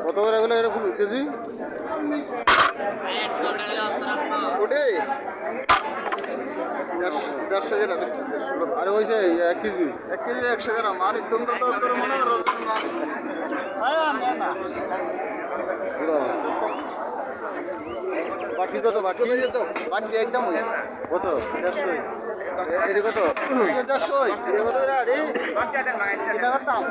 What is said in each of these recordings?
কত করে এগুলো এরকম কেজি? ওটে দেড়শো গ্রাম আরে ওই এক কেজি? এক কেজি একশো গ্রাম। আর একদম বাকি কত? বাকি? যেত বাকি একদম হয়ে কত? দেড়শোই এ- কত? দেড়শোই এটা করতাম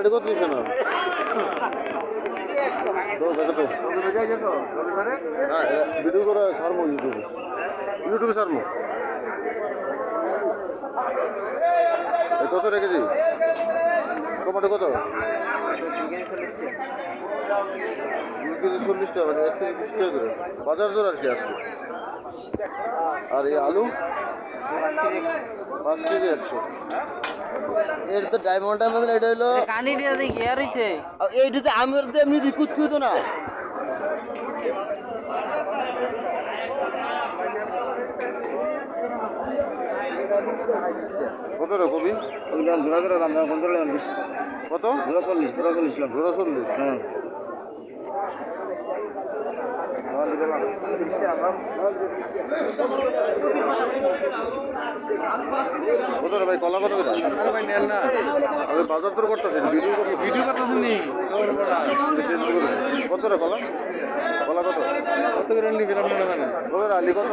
এটি কত দিছে না? ভিডিও করে ছাড়বো ইউটিউবে ইউটিউবে কত রেখেছি? টমেটো কত? দুই কেজি চল্লিশ মানে টাকা করে। বাজার দর আর কি আজকে? আর এই আলু? পাঁচ কেজি একশো। এর তো ডায়মন্ডের মধ্যে এটা হলো কানি দিয়ে দেখি আর হইছে এইটাতে আমের দিয়ে এমনি দি কুচ্ছু তো না। কত রে কবি? জোড়া জোড়া দাম কত? জোড়া চল্লিশ জোড়া চল্লিশ জোড়া চল্লিশ। হ্যাঁ। কত ভাই? কলা কত করে? আরে ভাই নেন না আমি বাজার দর করতেছেন ভিডিও ভিডিও করতেছেন নি কত রে কলা? কলা কত? কত করে নিবি আপনি না কত আলি কত?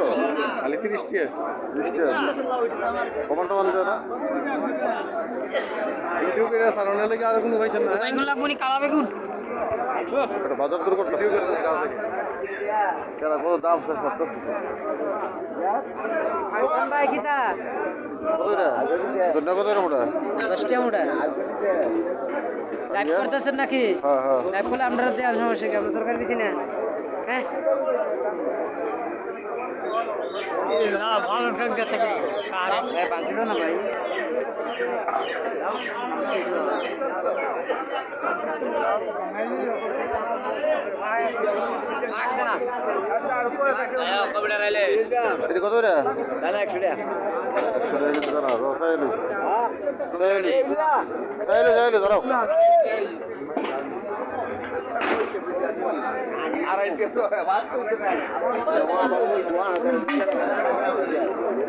খালি তিরিশ টাকা বিশ টাকা কমান টমান না। ভিডিও করে সারানো লাগে আর কোনো পাইছেন না লাগবো নি কালা বেগুন? এটা বাজার দর করতে কেন কত দাম শেষ করতেছেন নাকি? হ্যাঁ হ্যাঁ। আমরা দেওয়ার সমস্যা কি দরকার দিছি না? হ্যাঁ? না ভালো থেকে না ভাই। এটি কত রে একশো টাকা কিন্তু দাঁড়া রসায়লি সাইলি সাইলি সাইলি দাঁড়াও এটি একশো টাকা না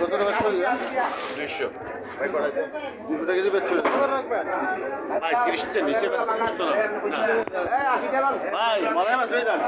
কত টাকা বেচছো দুইশো দুশো টাকা বেচছো ভাই তিরিশটা নিচে ভাই যান